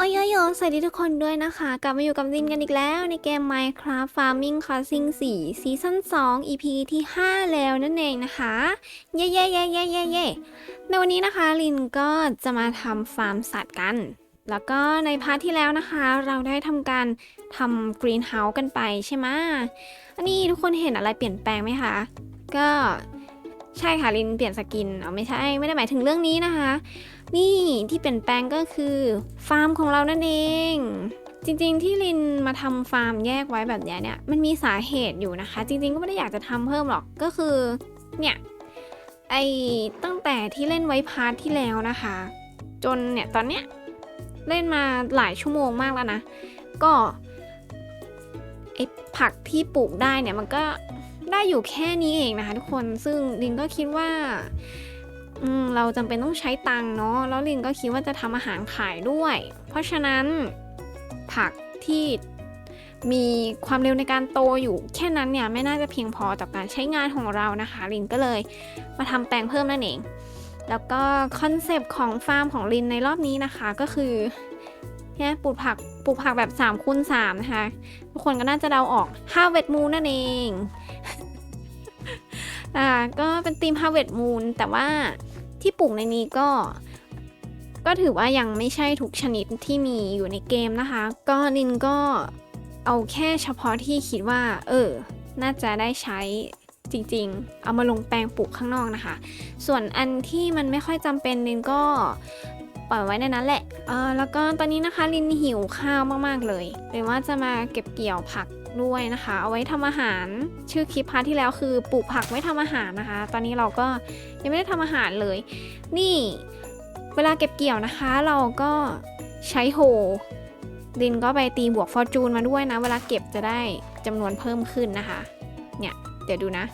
โอ้ยโยยสวัสดีทุกคนด้วยนะคะ กลับมาอยู่กับลินกันอีกแล้ว ในเกม Minecraft Farming Crossing 4 ซีซั่น2 EP ที่ 5 แล้วนั่นเองนะคะ เย้เย้เย้เย้เย้เย้ในวันนี้นะคะลินก็จะมาทำฟาร์มสัตว์กัน แล้วก็ในพาร์ทที่แล้วนะคะ เราได้ทำการทำกรีนเฮาส์กันไปใช่ไหมอันนี้ทุกคนเห็นอะไรเปลี่ยนแปลงไหมคะ ก็ใช่ค่ะลินเปลี่ยนสกินเอาไม่ใช่ไม่ได้หมายถึงเรื่องนี้นะคะ นี่ที่เปลี่ยนแปลงก็คือฟาร์มของเรานั่นเอง จริงๆที่ลินมาทำฟาร์มแยกไว้แบบนี้เนี่ยมันมีสาเหตุอยู่นะคะ จริงๆก็ไม่ได้อยากจะทำเพิ่มหรอกก็คือเนี่ยไอตั้งแต่ที่เล่นไว้พาร์ทที่แล้วนะคะ จนเนี่ยตอนเนี้ยเล่นมาหลายชั่วโมงมากแล้วนะ ก็ไอผักที่ปลูกได้เนี่ยมันก็ได้อยู่แค่นี้เองนะคะทุกคนซึ่งลินก็คิดว่า อืมเราจำเป็นต้องใช้ตังค์เนาะแล้วลินก็คิดว่าจะทำอาหารขายด้วย เพราะฉะนั้นผักที่มีความเร็วในการโตอยู่ แค่นั้นเนี่ยไม่น่าจะเพียงพอต่อการใช้งานของเรานะคะ ลินก็เลยมาทำแปลงเพิ่มนั่นเอง แล้วก็คอนเซปต์ของฟาร์มของลินในรอบนี้นะคะก็คือเนี่ยปลูกผักปลูกผักแบบ3คูณ3นะคะทุกคนก็น่าจะเดาออก Harvest Moon นั่นเองอ่าก็เป็นธีม Harvest Moon แต่ว่า ที่ปลูกในนี้ก็ ก็ถือว่ายังไม่ใช่ทุกชนิดที่มีอยู่ในเกมนะคะ ก็ลินก็เอาแค่เฉพาะที่คิดว่า เออ น่าจะได้ใช้จริงๆ เอามาลงแปลงปลูกข้างนอกนะคะ ส่วนอันที่มันไม่ค่อยจำเป็นลินก็ปล่อยไว้ในนั้นแหละ เออแล้วก็ตอนนี้นะคะลินหิวข้าวมากๆเลยเลยว่าจะมาเก็บเกี่ยวผัก ด้วยนะคะ เอาไว้ทำอาหารชื่อคลิปพาร์ทที่แล้วคือปลูกผักไว้ทำอาหารนะคะ ตอนนี้เราก็ยังไม่ได้ทำอาหารเลย นี่เวลาเก็บเกี่ยวนะคะ เราก็ใช้โฮลินก็ไปตีบวกฟอร์จูนมาด้วยนะ เวลาเก็บจะได้จำนวนเพิ่มขึ้นนะคะ เนี่ย เดี๋ยวดูนะ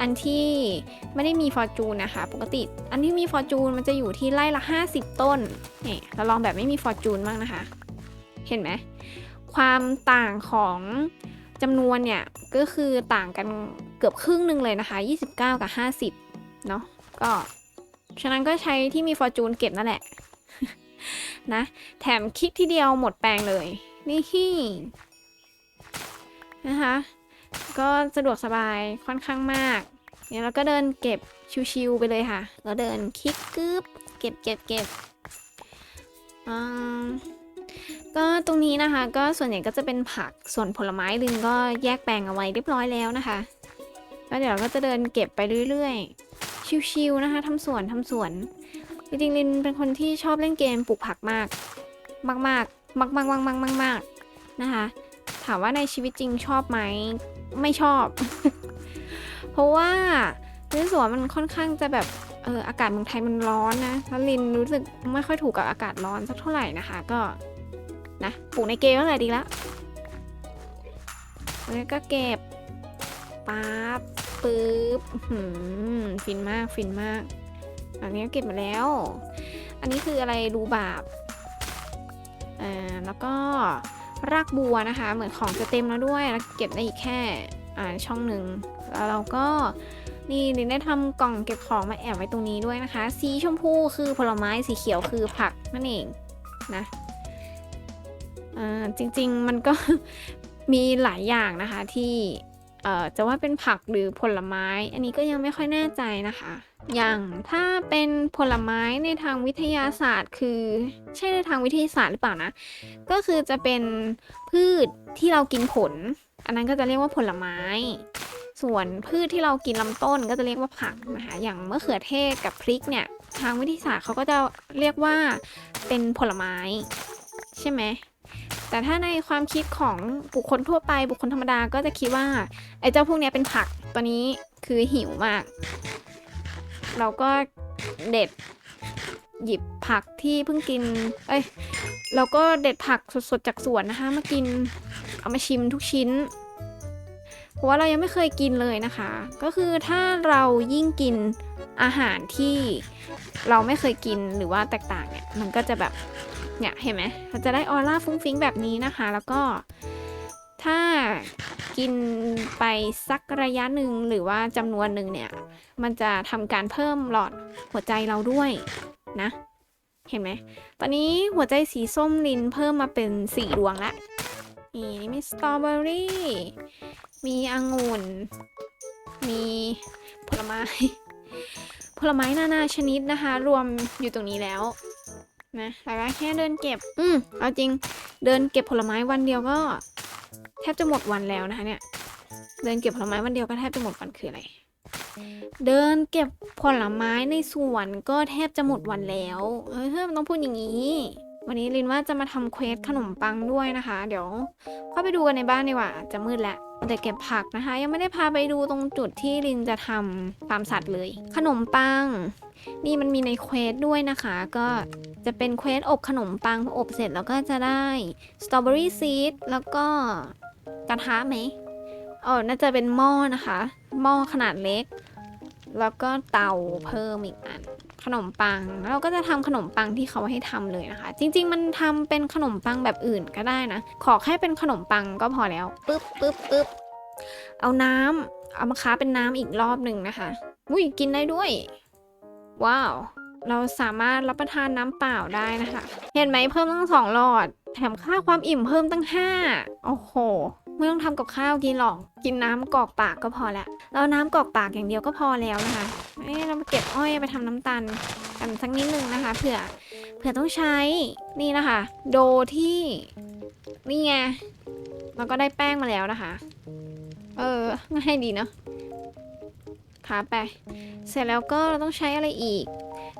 อันที่ไม่ได้มีฟอร์จูนนะคะ ปกติ อันที่มีฟอร์จูนมันจะอยู่ที่ไร่ละ 50 ต้นเนี่ยเราลองแบบไม่มีฟอร์จูนบ้างนะคะ เห็นไหม ความต่างของจำนวนเนี่ย ก็คือต่างกันเกือบครึ่งหนึ่งเลยนะคะ 29 กับ 50 เนาะก็ฉะนั้นก็ใช้ที่มีฟอร์จูนเก็บนั่นแหละ นะ แถมคิกทีเดียวหมดแปลงเลยนี่นะคะ ก็สะดวกสบายค่อนข้างมากเนี่ยเราก็เดินเก็บชิวๆไปเลยค่ะ แล้วเดินคลิกกึบเก็บเก็บเก็บอ่า ก็ตรงนี้นะคะ ก็ส่วนใหญ่ก็จะเป็นผักส่วนผลไม้ลินก็แยกแปลงเอาไว้เรียบร้อยแล้วนะคะก็เดี๋ยวเราก็จะเดินเก็บไปเรื่อยๆ ชิวๆนะคะทำสวนทำสวน จริงๆลินเป็นคนที่ชอบเล่นเกมปลูกผักมาก มากๆมากๆมากๆมากมากนะคะ ถามว่าในชีวิตจริงชอบไหมไม่ชอบ เพราะว่ารู้สึกว่ามันค่อนข้างจะแบบเอออากาศเมืองไทยมันร้อนนะแล้วลินรู้สึกไม่ค่อยถูกกับอากาศร้อนสักเท่าไหร่นะคะ ก็ นะปลูกในเกมนั่นแหละดีละแล้วก็เก็บปั๊บปึ๊บหืมฟินมากฟินมาก อันนี้เก็บมาแล้ว อันนี้คืออะไรรูบาบอ่าแล้วก็รากบัวนะคะ เหมือนของจะเต็มแล้วด้วยแล้วเก็บได้อีกแค่อ่าช่องหนึ่งแล้วเราก็นี่ลินได้ทำกล่องเก็บของมาแอบไว้ตรงนี้ด้วยนะคะ สีชมพูคือผลไม้สีเขียวคือผักนั่นเองนะ จริงๆมันก็มีหลายอย่างนะคะที่เอ่อจะว่าเป็นผักหรือผลไม้ อันนี้ก็ยังไม่ค่อยแน่ใจนะคะ อย่างถ้าเป็นผลไม้ในทางวิทยาศาสตร์ คือใช่ในทางวิทยาศาสตร์หรือเปล่านะ ก็คือจะเป็นพืชที่เรากินผล อันนั้นก็จะเรียกว่าผลไม้ ส่วนพืชที่เรากินลำต้นก็จะเรียกว่าผักนะคะ อย่างมะเขือเทศกับพริกเนี่ยทางวิทยาศาสตร์เขาก็จะเรียกว่าเป็นผลไม้ ใช่ไหม แต่ถ้าในความคิดของบุคคลทั่วไป บุคคลธรรมดาก็จะคิดว่าไอ้เจ้าพวกนี้เป็นผักตัวนี้คือหิวมาก เราก็เด็ดหยิบผักที่เพิ่งกิน เอ้ย เราก็เด็ดผักสดๆจากสวนนะคะ มากิน เอามาชิมทุกชิ้น เพราะว่าเรายังไม่เคยกินเลยนะคะ ก็คือถ้าเรายิ่งกินอาหารที่เราไม่เคยกินหรือว่าแตกต่างเนี่ย มันก็จะแบบ เนี่ยเห็นไหมเราจะได้ออร่าฟุ้งฟิ้งแบบนี้นะคะ แล้วก็ถ้ากินไปสักระยะหนึ่งหรือว่าจำนวนหนึ่งเนี่ย มันจะทำการเพิ่มหลอดหัวใจเราด้วยนะ เห็นไหม ตอนนี้หัวใจสีส้มลินเพิ่มมาเป็นสี่ดวงละนี่มีสตรอเบอรี่ มีองุ่น มีผลไม้ ผลไม้นานาชนิดนะคะ รวมอยู่ตรงนี้แล้ว นะแล้วก็แค่เดินเก็บ อืมเอาจริง เดินเก็บผลไม้วันเดียวก็ แทบจะหมดวันแล้วนะคะเนี่ย เดินเก็บผลไม้วันเดียวก็แทบจะหมดวันคืออะไร เดินเก็บผลไม้ในสวนก็แทบจะหมดวันแล้ว เฮ้ยเฮ้ยมันต้องพูดอย่างนี้ วันนี้ลินว่าจะมาทำเควสขนมปังด้วยนะคะ เดี๋ยวเข้าไปดูกันในบ้านดีกว่า จะมืดแล้วแต่เก็บผักนะคะ ยังไม่ได้พาไปดูตรงจุดที่ลินจะทำฟาร์มสัตว์เลย ขนมปัง นี่มันมีในเควสด้วยนะคะ ก็จะเป็นเควสอบขนมปังพออบเสร็จแล้วก็จะได้สตรอเบอรี่ซีดแล้วก็กระทะไหมอ๋อน่าจะเป็นหม้อนะคะ หม้อขนาดเล็ก แล้วก็เตาเพิ่มอีกอัน ขนมปังแล้วเราก็จะทำขนมปังที่เขาให้ทำเลยนะคะ จริง ๆ มันทำเป็นขนมปังแบบอื่นก็ได้นะ ขอแค่เป็นขนมปังก็พอแล้วปึ๊บปึ๊บปึ๊บเอาน้ำเอามาค้าเป็นน้ำอีกรอบหนึ่งนะคะ อุ้ยกินได้ด้วย ว้าว เราสามารถรับประทานน้ำเปล่าได้นะคะ เห็นไหมเพิ่มตั้งสองหลอด แถมค่าความอิ่มเพิ่มตั้งห้าโอ้โห ไม่ต้องทำกับข้าวกินหรอก กินน้ำกรอกปากก็พอแล้วเราน้ำกรอกปากอย่างเดียวก็พอแล้วนะคะเอ้ยเรามาเก็บอ้อยไปทำน้ำตาลกันสักนิดนึงนะคะเผื่อเผื่อต้องใช้นี่นะคะ โดที่นี่ไงเราก็ได้แป้งมาแล้วนะคะ เออง่ายดีเนาะขาไป เสร็จแล้วก็เราต้องใช้อะไรอีก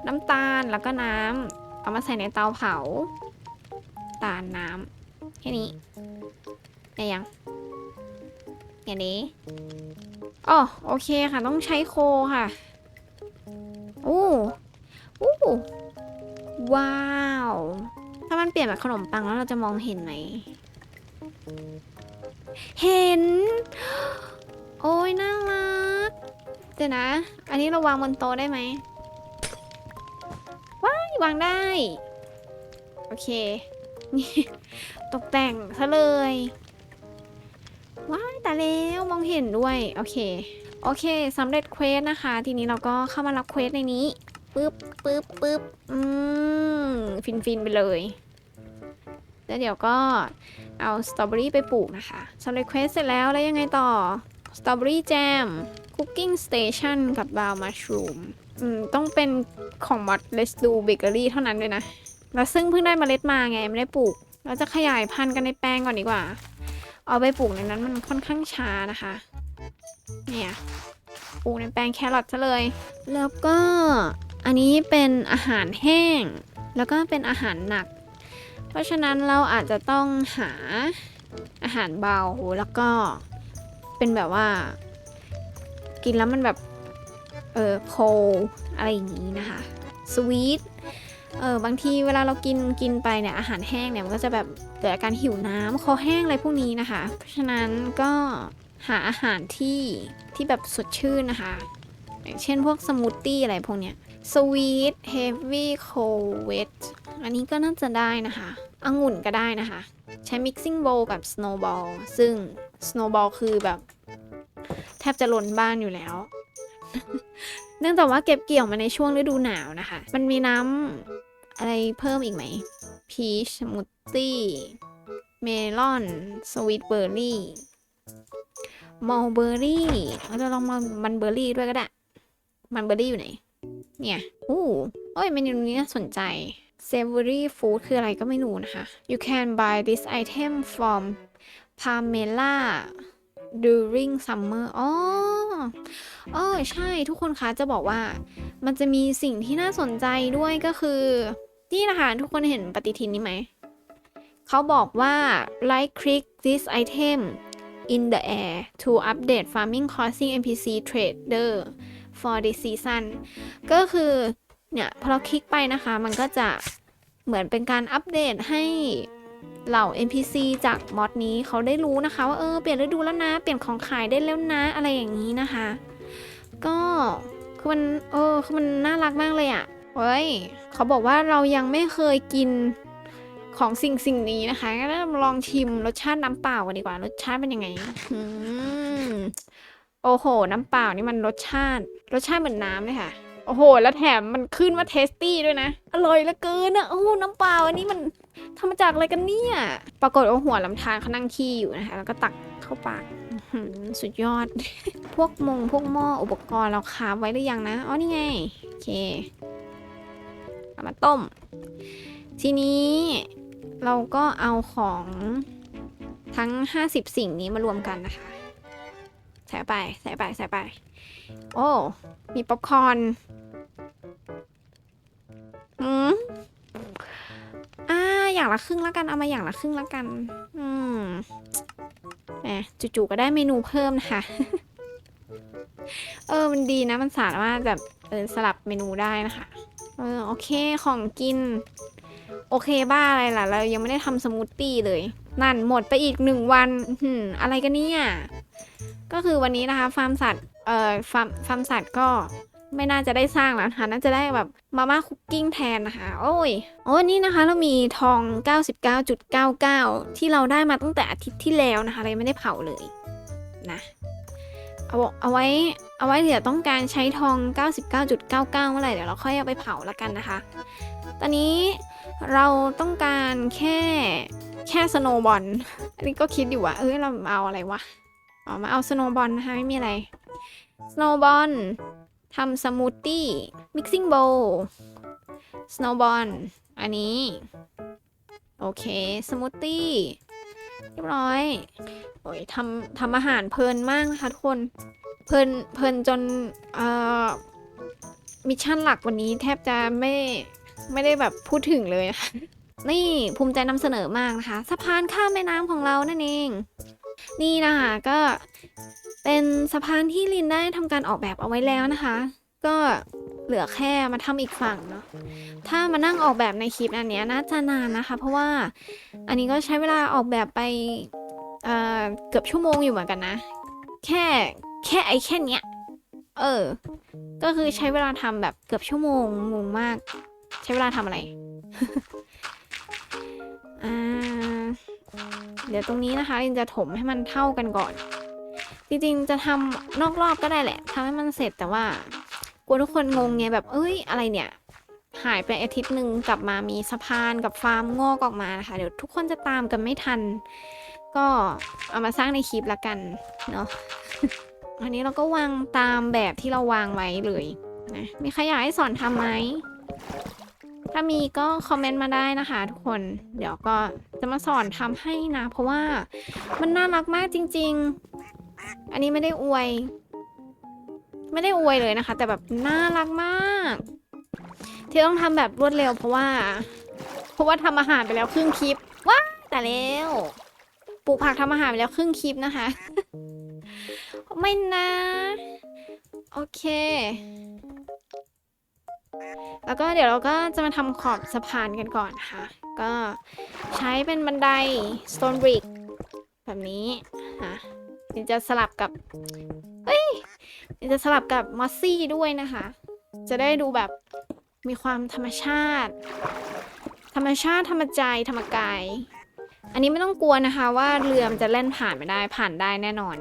น้ำตาลแล้วก็น้ำเอามาใส่ในเตาเผา ตาลน้ำแค่นี้ได้ยังอย่างนี้อ๋อโอเคค่ะ ต้องใช้โคค่ะโอ้โอ้ว้าว ถ้ามันเปลี่ยนแบบขนมปังแล้วเราจะมองเห็นไหม เห็น โอ้ยน่ารักเดี๋ยวนะ อันนี้เราวางบนโต๊ะได้ไหม ว้ายวางได้ โอเค นี่ ตกแต่งซะเลย ว้ายแต่แล้วมองเห็นด้วย โอเค โอเคสำเร็จเควสนะคะ ทีนี้เราก็เข้ามารับเควสในนี้ปึ๊บปึ๊บปึ๊บอืม ฟินฟินไปเลยแล้วเดี๋ยวก็เอาสตรอเบอรี่ไปปลูกนะคะสำเร็จเควสเสร็จแล้วแล้วยังไงต่อสตรอเบอรี่แจมคุกกิ้งสเตชันกับบาวมัชรูม อืมต้องเป็นของมอดเลสดูเบเกอรี่เท่านั้นเลยนะ แล้วซึ่งเพิ่งได้เมล็ดมาไงไม่ได้ปลูก เราจะขยายพันธุ์กันในแปลงก่อนดีกว่า เอาไปปลูกในนั้นมันค่อนข้างช้านะคะ เนี่ยปลูกในแปลงแครอทซะเลย แล้วก็อันนี้เป็นอาหารแห้ง แล้วก็เป็นอาหารหนัก เพราะฉะนั้นเราอาจจะต้องหาอาหารเบาแล้วก็เป็นแบบว่า กินแล้วมันแบบ เออโคอะไรอย่างนี้นะคะสวีทเออบางทีเวลาเรากินกินไปเนี่ยอาหารแห้งเนี่ยมันก็จะแบบเกิดอาการหิวน้ำคอแห้งอะไรพวกนี้นะคะ เพราะฉะนั้นก็หาอาหารที่ที่แบบสดชื่นนะคะ อย่างเช่นพวกสมูทตี้อะไรพวกเนี้ยสวีทเฮฟวี่โคเวทอันนี้ก็น่าจะได้นะคะองุ่นก็ได้นะคะ ใช้ mixing bowl กับ snowball ซึ่ง snowball คือแบบ แทบจะล้นบ้านอยู่แล้ว เนื่องจากว่าเก็บเกี่ยวมาในช่วงฤดูหนาวนะคะ มันมีน้ำอะไรเพิ่มอีกไหม พีชมูทตี้ เมลอน สวีทเบอร์รี่ มอลเบอร์รี่เราจะลองมามันเบอร์รี่ด้วยก็ได้ มันเบอร์รี่อยู่ไหน เนี่ย อู้โอ้ยเมนูนี้น่าสนใจ savory food คืออะไรก็ไม่รู้นะคะ you can buy this item from Pamela during summer อ๋อ เออใช่ทุกคนคะจะบอกว่า มันจะมีสิ่งที่น่าสนใจด้วยก็คือนี่นะคะทุกคนเห็นปฏิทินนี้ไหม เขาบอกว่า right click this item in the air to update farming costing NPC trader for this season ก็คือ เนี่ย พอเราคลิกไปนะคะ มันก็จะเหมือนเป็นการอัปเดตให้ เหล่า NPC จากมอดนี้เขาได้รู้นะคะ ว่าเออเปลี่ยนฤดูแล้วนะ เปลี่ยนของขายได้แล้วนะ อะไรอย่างนี้นะคะ ก็คือมันเออคือมันน่ารักมากเลยอะ่ะเฮ้ยเขาบอกว่าเรายังไม่เคยกินของสิ่งสิ่งนี้นะคะก็ลองชิมรสชาติน้ำเปล่ากันดีกว่ารสชาติเป็นยังไงอืมโอ้โห น้ำเปล่านี่มันรสชาติ รสชาติเหมือนน้ำเลยค่ะ โอ้โห แล้วแถมมันขึ้นว่าเทสตี้ด้วยนะ อร่อยเหลือเกินอะโอ้โหน้ำเปล่าอันนี้มันทำมาจากอะไรกันเนี่ย ปรากฏว่าหัวลำธารเขานั่งขี้อยู่นะคะ แล้วก็ตักเข้าปากอื้อหือสุดยอด พวกมงพวกหม้ออุปกรณ์เราคาบไว้หรือยังนะ อ๋อ นี่ไง โอเค เอามาต้ม ทีนี้เราก็เอาของทั้ง 50 สิ่งนี้มารวมกันนะคะ ใส่ไป ใส่ไป ใส่ไป โอ้ มีป๊อปคอร์นอืมอ่า อย่างละครึ่งแล้วกัน เอามาอย่างละครึ่งแล้วกัน อืมแหมจู่ๆก็ได้เมนูเพิ่มนะคะ เออ มันดีนะ มันสามารถแบบเออสลับเมนูได้นะคะ เออ โอเค ของกิน โอเคบ้าอะไรล่ะ เรายังไม่ได้ทำสมูทตี้เลย นั่นหมดไปอีกหนึ่งวัน อะไรกันเนี่ย ก็คือวันนี้นะคะ ฟาร์มสัตว์ เอ่อฟาร์มฟาร์มสัตว์ก็ไม่น่าจะได้สร้างแล้วนะคะน่าจะได้แบบมาม่าคุกกิ้งแทนนะคะ โอ้ยโอ้นี่นะคะเรามีทอง 99.99 ที่เราได้มาตั้งแต่อาทิตย์ที่แล้วนะคะเรายังไม่ได้เผาเลยนะเอาเอาไว้เอาไว้เดี๋ยวต้องการใช้ทอง 99.99 เมื่อไหร่เดี๋ยวเราค่อยเอาไปเผาแล้วกันนะคะ ตอนนี้เราต้องการแค่แค่สโนบอล อันนี้ก็คิดอยู่ว่าเอ้ยเราเอาอะไรวะ อ๋อมาเอาสโนบอลนะคะไม่มีอะไรสโนบอลทำสมูทตี้มิกซิ่งโบว์สโนบอลอันนี้ โอเคสมูทตี้เรียบร้อยโอ้ยทำทำอาหารเพลินมากนะคะทุกคนเพลินเพลินจนเอ่อมิชชั่นหลักวันนี้แทบจะไม่ไม่ได้แบบพูดถึงเลยนะคะนี่ภูมิใจนำเสนอมากนะคะ สะพานข้ามแม่น้ำของเรานั่นเอง นี่นะคะก็เป็นสะพานที่ลินได้ทำการออกแบบเอาไว้แล้วนะคะ ก็เหลือแค่มาทำอีกฝั่งเนาะถ้ามานั่งออกแบบในคลิปอันเนี้ยน่าจะนานนะคะ เพราะว่าอันนี้ก็ใช้เวลาออกแบบไปเอ่อเกือบชั่วโมงอยู่เหมือนกันนะ แค่แค่ไอ้แค่เนี้ยเออ ก็คือใช้เวลาทำแบบเกือบชั่วโมงงงมาก ใช้เวลาทำอะไร อ่า เดี๋ยวตรงนี้นะคะลินจะถมให้มันเท่ากันก่อน จริงๆจะทำนอกรอบก็ได้แหละทำให้มันเสร็จแต่ว่ากลัวทุกคนงงไงแบบเอ้ยอะไรเนี่ย หายไปอาทิตย์หนึ่งกลับมามีสะพานกับฟาร์มงอกออกมานะคะ เดี๋ยวทุกคนจะตามกันไม่ทัน ก็เอามาสร้างในคลิปละกันเนาะอันนี้เราก็วางตามแบบที่เราวางไว้เลยนะมีใครอยากให้สอนทำไหม ถ้ามีก็คอมเมนต์มาได้นะคะทุกคน เดี๋ยวก็จะมาสอนทำให้นะ เพราะว่ามันน่ารักมากจริง ๆ อันนี้ไม่ได้อวย ไม่ได้อวยเลยนะคะ แต่แบบน่ารักมาก ที่ต้องทำแบบรวดเร็วเพราะว่า เพราะว่าทำอาหารไปแล้วครึ่งคลิปว้าแต่แล้วปลูกผักทำอาหารไปแล้วครึ่งคลิปนะคะ ไม่นะ โอเค แล้วก็เดี๋ยวเราก็จะมาทำขอบสะพานกันก่อนค่ะ ก็ใช้เป็นบันได stone brick แบบนี้นะนี่จะสลับกับ เอ้ยนี่จะสลับกับมอสซี่ด้วยนะคะ จะได้ดูแบบมีความธรรมชาติ ธรรมชาติธรรมใจธรรมกาย อันนี้ไม่ต้องกลัวนะคะว่าเรือมันจะแล่นผ่านไม่ได้ผ่านได้แน่นอน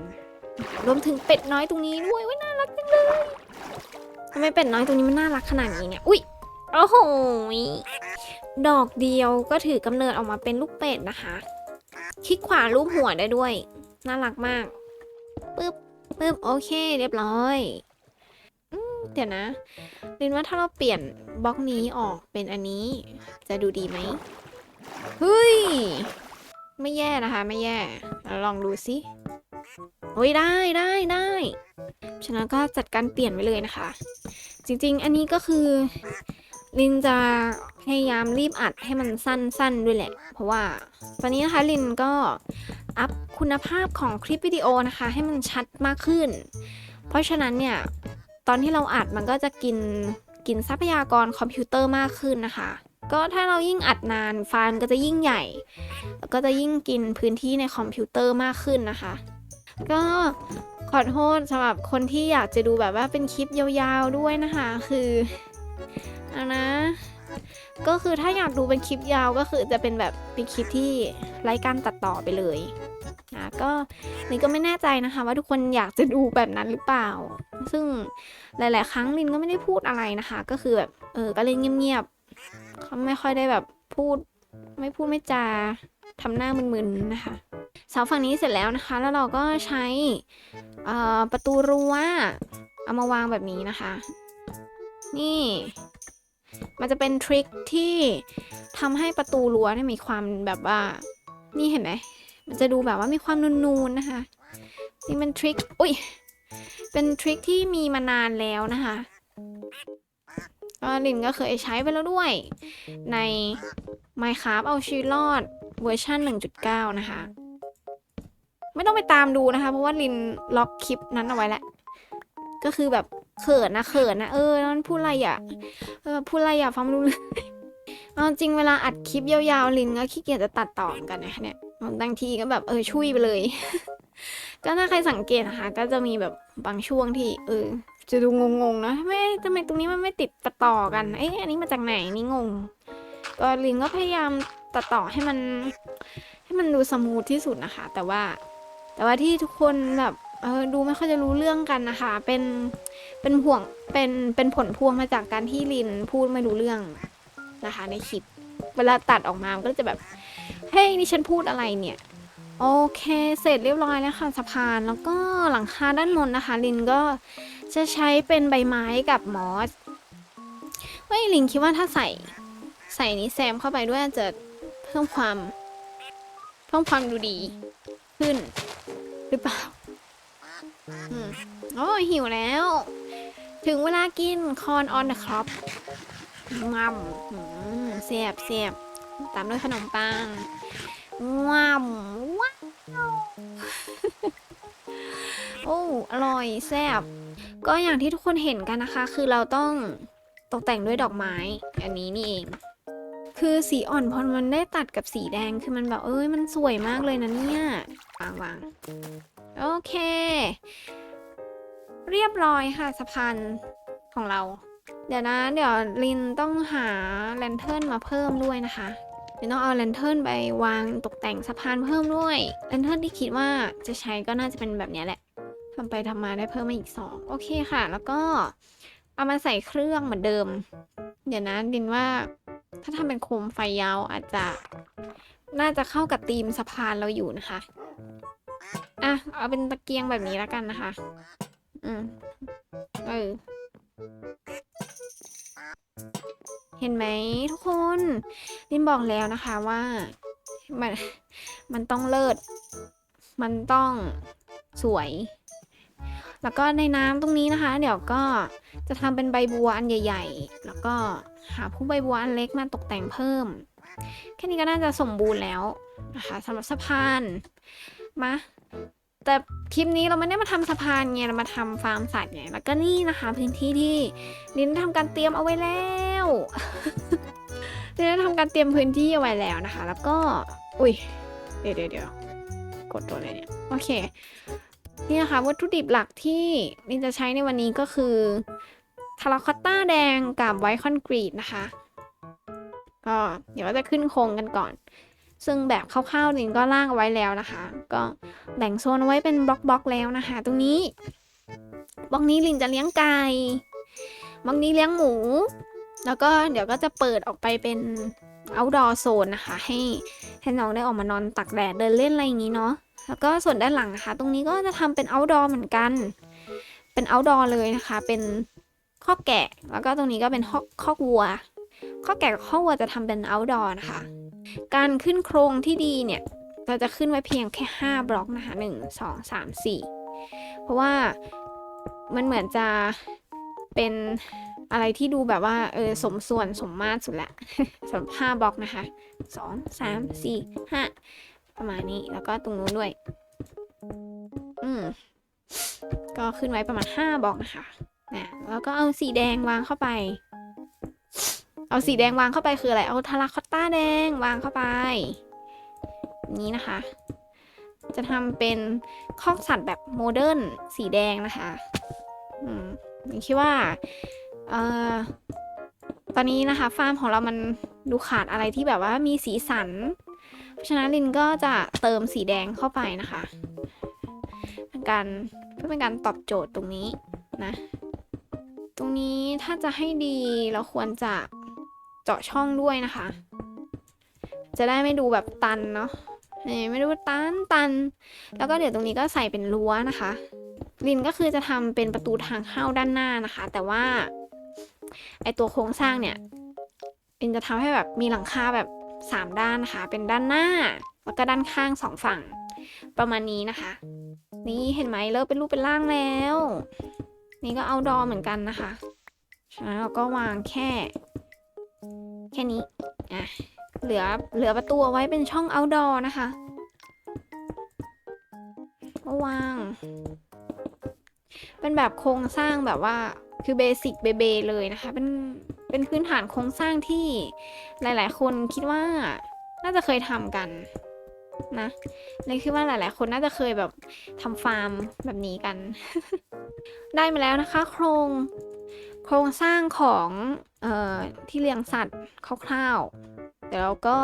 รวมถึงเป็ดน้อยตรงนี้ด้วยว้ยน่ารักจังเลย ทำไมเป็ดน้อยตัวนี้มันน่ารักขนาดนี้เนี่ย อุ๊ยโอ้โหดอกเดียวก็ถือกำเนิดออกมาเป็นลูกเป็ดนะคะ คลิกขวารูปหัวได้ด้วย น่ารักมากปึ๊บปึ๊บโอเค เรียบร้อยเดี๋ยวนะเรนว่าถ้าเราเปลี่ยนบล็อกนี้ออกเป็นอันนี้ จะดูดีไหมเฮ้ย ไม่แย่นะคะ ไม่แย่ ลองดูสิ โอ้ยได้ได้ได้ฉะนั้นก็จัดการเปลี่ยนไว้เลยนะคะ จริงๆ อันนี้ก็คือลินจะพยายามรีบอัดให้มันสั้นๆด้วยแหละ เพราะว่าตอนนี้นะคะลินก็อัพคุณภาพของคลิปวิดีโอนะคะ ให้มันชัดมากขึ้น เพราะฉะนั้นเนี่ย ตอนที่เราอัดมันก็จะกินกินทรัพยากรคอมพิวเตอร์มากขึ้นนะคะ ก็ถ้าเรายิ่งอัดนานไฟล์มันก็จะยิ่งใหญ่แล้วก็จะยิ่งกินพื้นที่ในคอมพิวเตอร์มากขึ้นนะคะ ก็ขอโทษสำหรับคนที่อยากจะดูแบบว่าเป็นคลิปยาวๆด้วยนะคะ คือเอานะ ก็คือถ้าอยากดูเป็นคลิปยาวก็คือจะเป็นแบบเป็นคลิปที่ไร้การตัดต่อไปเลยนะก็ลินก็ไม่แน่ใจนะคะ ว่าทุกคนอยากจะดูแบบนั้นหรือเปล่า ซึ่งหลาย ๆ ครั้งลินก็ไม่ได้พูดอะไรนะคะ ก็คือแบบเออก็เล่นเงียบๆเขาไม่ค่อยได้แบบพูด ไม่พูดไม่จาทำหน้ามึนๆนะคะ เสาฝั่งนี้เสร็จแล้วนะคะ แล้วเราก็ใช้ประตูรั้วเอามาวางแบบนี้นะคะ นี่ มันจะเป็นทริคที่ทำให้ประตูรั้วเนี่ยมีความแบบว่า นี่เห็นไหมมันจะดูแบบว่ามีความนูนๆนะคะ นี่เป็นทริคอุ้ยเป็นทริคที่มีมานานแล้วนะคะก็ลินก็เคยใช้ไปแล้วด้วย ใน Minecraft เอาชีวิตรอดเวอร์ชัน1.9 นะคะ ไม่ต้องไปตามดูนะคะ เพราะว่าลินล็อกคลิปนั้นเอาไว้แล้วก็คือแบบเขินนะเขินนะเออนั่นพูดอะไรอะเออพูดอะไรอะฟังไม่รู้เลยเอาจริงเวลาอัดคลิปยาวๆลินก็ขี้เกียจจะตัดต่อมกันนะเนี่ยบางทีก็แบบเออช่วยไปเลย ก็ถ้าใครสังเกตนะคะ ก็จะมีแบบบางช่วงที่ เออ จะดูงงๆนะไม่ทำไมตรงนี้มันไม่ติดตัดต่อกันเอ๊ะอันนี้มาจากไหนนี่งง ก็ลินก็พยายามตัดต่อให้มัน ให้มันดูสมูทที่สุดนะคะ แต่ว่า แต่ว่าที่ทุกคนแบบเออดูไม่ค่อยจะรู้เรื่องกันนะคะ เป็นเป็นห่วงเป็นเป็นผลพวงมาจากการที่ลินพูดไม่รู้เรื่องนะคะ ในคลิป เวลาตัดออกมามันก็จะแบบเฮ้ยนี่ฉันพูดอะไรเนี่ย โอเคเสร็จเรียบร้อยแล้วค่ะสะพานแล้วก็หลังคาด้านบนนะคะ ลินก็จะใช้เป็นใบไม้กับมอสเฮ้ยลินคิดว่าถ้าใส่ใส่นี้แซมเข้าไปด้วยจะเพิ่มความเพิ่มความดูดี ขึ้น หรือเปล่าอืมโอ้หิวแล้ว ถึงเวลากินคอนออนนะครับงัมเสียบเสียบตามด้วยขนมปังว้าวว้าวโอ้อร่อยแซ่บก็อย่างที่ทุกคนเห็นกันนะคะ คือเราต้องตกแต่งด้วยดอกไม้ อันนี้นี่เอง คือสีอ่อนพอมันได้ตัดกับสีแดงคือมันแบบเอ้ยมันสวยมากเลยนะเนี่ย วางวางโอเค เรียบร้อยค่ะสะพานของเรา เดี๋ยวนะ เดี๋ยวลินต้องหาแลนเทิร์นมาเพิ่มด้วยนะคะเดี๋ยวต้องเอาแลนเทิร์นไปวางตกแต่งสะพานเพิ่มด้วยแลนเทิร์นที่คิดว่าจะใช้ก็น่าจะเป็นแบบนี้แหละทำไปทำมาได้เพิ่มมาอีกสองโอเคค่ะ แล้วก็เอามาใส่เครื่องเหมือนเดิม เดี๋ยวนะดินว่าถ้าทำเป็นโคมไฟยาวอาจจะน่าจะเข้ากับธีมสะพานเราอยู่นะคะ อะ เอาเป็นตะเกียงแบบนี้แล้วกันนะคะ อืม เออ เห็นไหมทุกคนลินบอกแล้วนะคะว่า มัน มันต้องเลิศ มันต้องสวย แล้วก็ในน้ำตรงนี้นะคะ เดี๋ยวก็จะทำเป็นใบบัวอันใหญ่ ๆ แล้วก็หาผู้ใบบัวอันเล็กมาตกแต่งเพิ่ม แค่นี้ก็น่าจะสมบูรณ์แล้วนะคะสำหรับสะพาน มา แต่คลิปนี้เราไม่ได้มาทำสะพานไงเรามาทำฟาร์มสัตว์ไงแล้วก็นี่นะคะพื้นที่ที่ลินทำการเตรียมเอาไว้แล้วลินได้ทำการเตรียมพื้นที่เอาไว้แล้วนะคะ แล้วก็ อุ้ยเดี๋ยวเดี๋ยวเดี๋ยวกดตัวอะไรเนี่ยโอเคนี่นะคะวัตถุดิบหลักที่ลินจะใช้ในวันนี้ก็คือทาราคอตต้าแดงกับไวท์คอนกรีตนะคะก็เดี๋ยวเราจะขึ้นโครงกันก่อน ซึ่งแบบคร่าวๆลินก็ล่างเอาไว้แล้วนะคะ ก็แบ่งโซนเอาไว้เป็นบล็อกๆแล้วนะคะ ตรงนี้บล็อกนี้ลินจะเลี้ยงไก่บล็อกนี้เลี้ยงหมู แล้วก็เดี๋ยวก็จะเปิดออกไปเป็น outdoor zone นะคะ ให้ให้น้องได้ออกมานอนตักแดดเดินเล่นอะไรอย่างนี้เนาะแล้วก็ส่วนด้านหลังนะคะ ตรงนี้ก็จะทำเป็น outdoor เหมือนกัน เป็น outdoor เลยนะคะ เป็นข้อแกะ แล้วก็ตรงนี้ก็เป็นข้อข้อวัว ข้อแกะกับข้อวัวจะทำเป็น outdoor นะคะ การขึ้นโครงที่ดีเนี่ยเราจะขึ้นไว้เพียงแค่ 5 บล็อกนะคะ1 2 3 4 เพราะว่ามันเหมือนจะเป็นอะไรที่ดูแบบว่าเออสมส่วนสมมาตรสุดละสำหรับ5บล็อกนะคะ 2 3 4 5 ประมาณนี้แล้วก็ตรงนู้นด้วย อืมก็ขึ้นไว้ประมาณ 5บล็อกนะคะนะแล้วก็เอาสีแดงวางเข้าไป เอาสีแดงวางเข้าไปคืออะไร เอาทาราคอตต้าแดงวางเข้าไป นี้นะคะ จะทำเป็นคอกสัตว์แบบโมเดิร์นสีแดงนะคะ อืมผมคิดว่าเอ่อตอนนี้นะคะฟาร์มของเรามันดูขาดอะไรที่แบบว่ามีสีสัน เพราะฉะนั้นลินก็จะเติมสีแดงเข้าไปนะคะ เป็นการเพื่อเป็นการตอบโจทย์ตรงนี้นะ ตรงนี้ถ้าจะให้ดีเราควรจะ เจาะช่องด้วยนะคะ จะได้ไม่ดูแบบตันเนาะนี่ไม่ดูตันตัน แล้วก็เดี๋ยวตรงนี้ก็ใส่เป็นรั้วนะคะลินก็คือจะทำเป็นประตูทางเข้าด้านหน้านะคะ แต่ว่าไอตัวโครงสร้างเนี่ยลินจะทำให้แบบมีหลังคาแบบสามด้านนะคะ เป็นด้านหน้า แล้วก็ด้านข้างสองฝั่ง ประมาณนี้นะคะ นี่เห็นไหมเริ่มเป็นรูปเป็นร่างแล้ว นี่ก็เอาดอเหมือนกันนะคะฉะนั้นเราก็วางแค่ แค่นี้อะเหลือเหลือประตูเอาไว้เป็นช่อง outdoor นะคะก็วาง เป็นแบบโครงสร้างแบบว่าคือเบสิกเบเบเลยนะคะ เป็นเป็นพื้นฐานโครงสร้างที่หลาย ๆ คนคิดว่าน่าจะเคยทำกันนะเลยคิดว่าหลาย ๆ คนน่าจะเคยแบบทำฟาร์มแบบนี้กัน ได้มาแล้วนะคะ โครง โครงสร้างของออที่เลี้ยงสัตว์คร่าวๆเดี๋ยวเราก็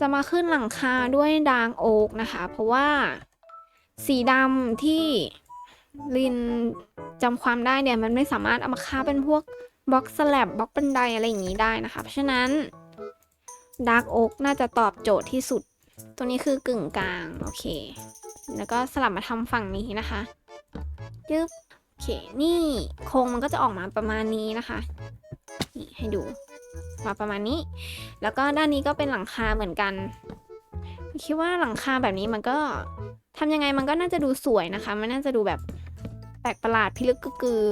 จะมาขึ้นหลังคาด้วยดางโอ๊กนะคะ เพราะว่าสีดำที่ลินจำความได้เนี่ยมันไม่สามารถเอามาค้าเป็นพวกบล็อกสลับบล็อกบันไดอะไรอย่างนี้ได้นะคะ เพราะฉะนั้นดาร์กโอ๊กน่าจะตอบโจทย์ที่สุด ตัวนี้คือกึ่งกลาง โอเค แล้วก็สลับมาทำฝั่งนี้นะคะยึบ อเค นี่โครงมันก็จะออกมาประมาณนี้นะคะ นี่ให้ดูมาประมาณนี้ แล้วก็ด้านนี้ก็เป็นหลังคาเหมือนกันคิดว่าหลังคาแบบนี้มันก็ทำยังไงมันก็น่าจะดูสวยนะคะ มันน่าจะดูแบบแปลกประหลาดพิลึกกึกกือ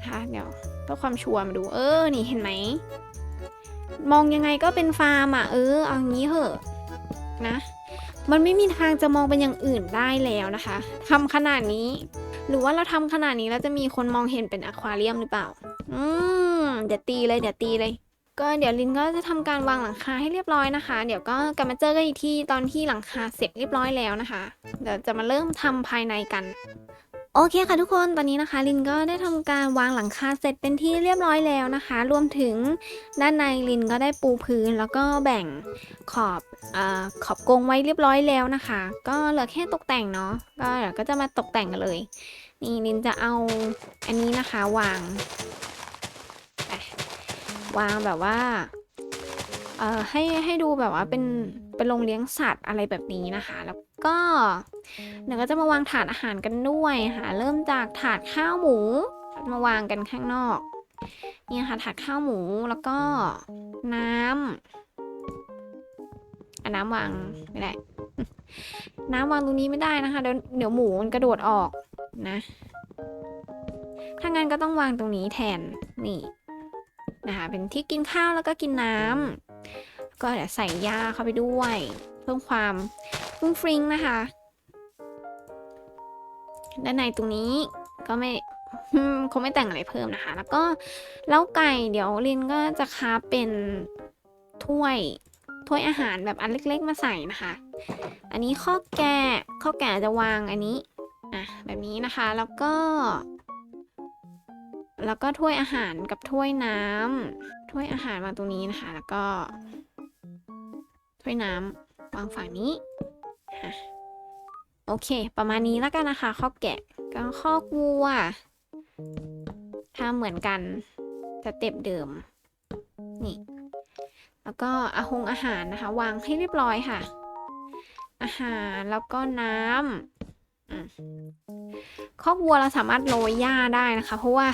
นะคะเดี๋ยวเพื่อความชัวร์มาดู เออ นี่เห็นไหม มองยังไงก็เป็นฟาร์มอะ เออ เอางี้เหอะนะ มันไม่มีทางจะมองเป็นอย่างอื่นได้แล้วนะคะทำขนาดนี้ หรือว่าเราทำขนาดนี้แล้วจะมีคนมองเห็นเป็นอควาเรียมหรือเปล่า อืม เดี๋ยวตีเลยเดี๋ยวตีเลย ก็เดี๋ยวลินก็จะทำการวางหลังคาให้เรียบร้อยนะคะ เดี๋ยวก็กลับมาเจอกันอีกทีตอนที่หลังคาเสร็จเรียบร้อยแล้วนะคะ เดี๋ยวจะมาเริ่มทำภายในกัน โอเคค่ะทุกคนตอนนี้นะคะ ลินก็ได้ทำการวางหลังคาเสร็จเป็นที่เรียบร้อยแล้วนะคะ รวมถึงด้านในลินก็ได้ปูพื้นแล้วก็แบ่งขอบอขอบกรงไว้เรียบร้อยแล้วนะคะ ก็เหลือแค่ตกแต่งเนาะก็เดี๋ยวก็จะมาตกแต่งกันเลย นี่ลินจะเอาอันนี้นะคะวางวางแบบว่าเอ่อให้ให้ดูแบบว่าเป็นเป็นโรงเลี้ยงสัตว์อะไรแบบนี้นะคะแล้ว ก็เดี๋ยวก็จะมาวางถาดอาหารกันด้วยค่ะเริ่มจากถาดข้าวหมู มาวางกันข้างนอกนี่ค่ะถาดข้าวหมูแล้วก็น้ำอะน้ำวางไม่ได้ น้ำวางตรงนี้ไม่ได้นะคะ เดี๋ยวเดี๋ยวหมูมันกระโดดออกนะ ถ้างั้นก็ต้องวางตรงนี้แทนนี่นะคะเป็นที่กินข้าวแล้วก็กินน้ำก็เดี๋ยวใส่ยาเข้าไปด้วย เพิ่มความฟุ้งฟริ้งนะคะ ด้านในตรงนี้ก็ไม่คงไม่แต่งอะไรเพิ่มนะคะ แล้วก็เล้าไก่เดี๋ยวลินก็จะคาเป็นถ้วยถ้วยอาหารแบบอันเล็กๆมาใส่นะคะ อันนี้ข้อแกะข้อแกะจะวางอันนี้อะแบบนี้นะคะ แล้วก็ แล้วก็ถ้วยอาหารกับถ้วยน้ำถ้วยอาหารวางตรงนี้นะคะ แล้วก็ ถ้วยน้ำ วางฝั่งนี้ โอเค ประมาณนี้แล้วกันนะคะข้อแกะก็ข้อวัวทำเหมือนกันสเต็ปเดิม นี่ แล้วก็อาหงอาหารนะคะ วางให้เรียบร้อยค่ะ อาหารแล้วก็น้ำอืมคอกวัวเราสามารถโรยหญ้าได้นะคะ เพราะว่า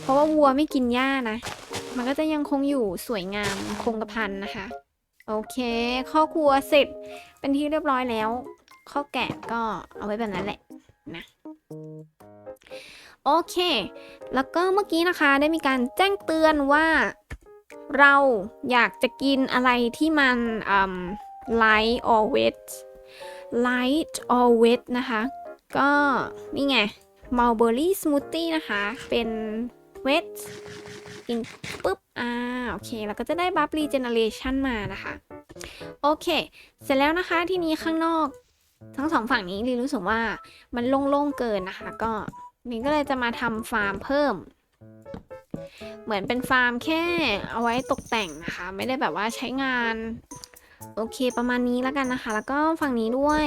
เพราะว่าวัวไม่กินหญ้านะ มันก็จะยังคงอยู่สวยงามคงกระพันนะคะ โอเคข้อกวัวเสร็จเป็นที่เรียบร้อยแล้วข้อแกะก็เอาไว้แบบนั้นแหละนะโอเค แล้วก็เมื่อกี้นะคะได้มีการแจ้งเตือนว่าเราอยากจะกินอะไรที่มันอืม light or wet light or wet นะคะ ก็นี่ไง mulberry smoothie นะคะ เป็น wet กินปุ๊บ อ่า โอเคแล้วก็จะได้ buff regeneration มานะคะ โอเค เสร็จแล้วนะคะที่นี้ข้างนอกทั้งสองฝั่งนี้ลีรู้สึกว่ามันโล่งๆเกินนะคะ ก็ลินก็เลยจะมาทำฟาร์มเพิ่ม เหมือนเป็นฟาร์มแค่เอาไว้ตกแต่งนะคะ ไม่ได้แบบว่าใช้งาน โอเคประมาณนี้แล้วกันนะคะ แล้วก็ฝั่งนี้ด้วย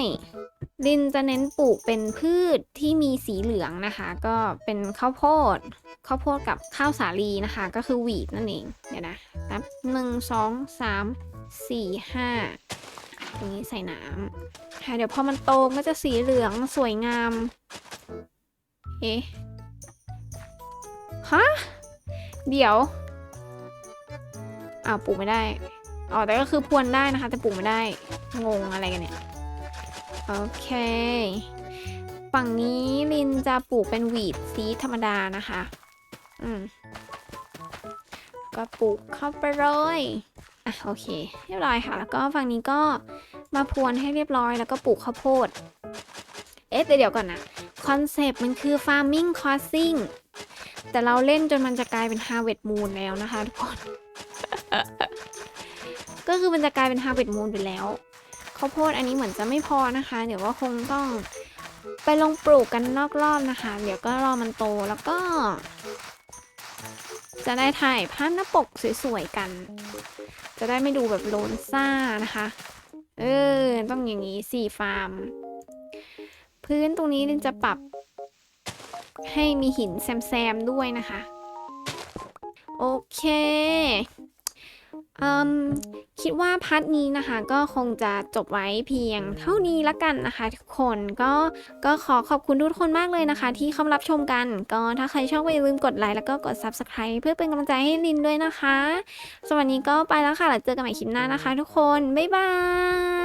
ลินจะเน้นปลูกเป็นพืชที่มีสีเหลืองนะคะ ก็เป็นข้าวโพดข้าวโพดกับข้าวสาลีนะคะ ก็คือหวีดนั่นเองเดี๋ยวนะนับหนึ่งสองสามสี่ห้าตรงนี้ใส่น้ำค่ะเดี๋ยวพอมันโตก็จะสีเหลืองสวยงามเอ๊ะฮะเดี๋ยวอ้าวปลูกไม่ได้ อ๋อแต่ก็คือพรวนได้นะคะ แต่ปลูกไม่ได้ งงอะไรกันเนี่ย โอเค ฝั่งนี้ลินจะปลูกเป็นวีดซีธรรมดานะคะ อืม ก็ปลูกเข้าไปเลยอะโอเค เรียบร้อยค่ะ แล้วก็ฝั่งนี้ก็มาพรวนให้เรียบร้อยแล้วก็ปลูกข้าวโพด เอ๊ะแต่เดี๋ยวก่อนนะคอนเซปต์มันคือ farming crossing แต่เราเล่นจนมันจะกลายเป็น harvest moon แล้วนะคะทุกคน ก็คือมันจะกลายเป็น harvest moon ไปแล้วข้าวโพดอันนี้เหมือนจะไม่พอนะคะ เดี๋ยวว่าคงต้องไปลงปลูกกันนอกรอบนะคะ เดี๋ยวก็รอมันโตแล้วก็ จะได้ถ่ายภาพหน้าปกสวยๆกัน จะได้ไม่ดูแบบโลนซ่านะคะ เออ ต้องอย่างนี้สี่ฟาร์ม พื้นตรงนี้ลินจะปรับ ให้มีหินแซมๆด้วยนะคะ โอเค คิดว่าพาร์ทนี้นะคะก็คงจะจบไว้เพียงเท่านี้ละกันนะคะ ทุกคนก็ก็ขอขอบคุณทุกคนมากเลยนะคะ ที่เข้ารับชมกัน ก็ถ้าใครชอบก็อย่าลืมกดไลค์แล้วก็กด Subscribe เพื่อเป็นกำลังใจให้ลินด้วยนะคะสวันนี้ก็ไปแล้วค่ะแล้วเจอกันใหม่คลิปหน้านะคะ ทุกคน บ๊ายบาย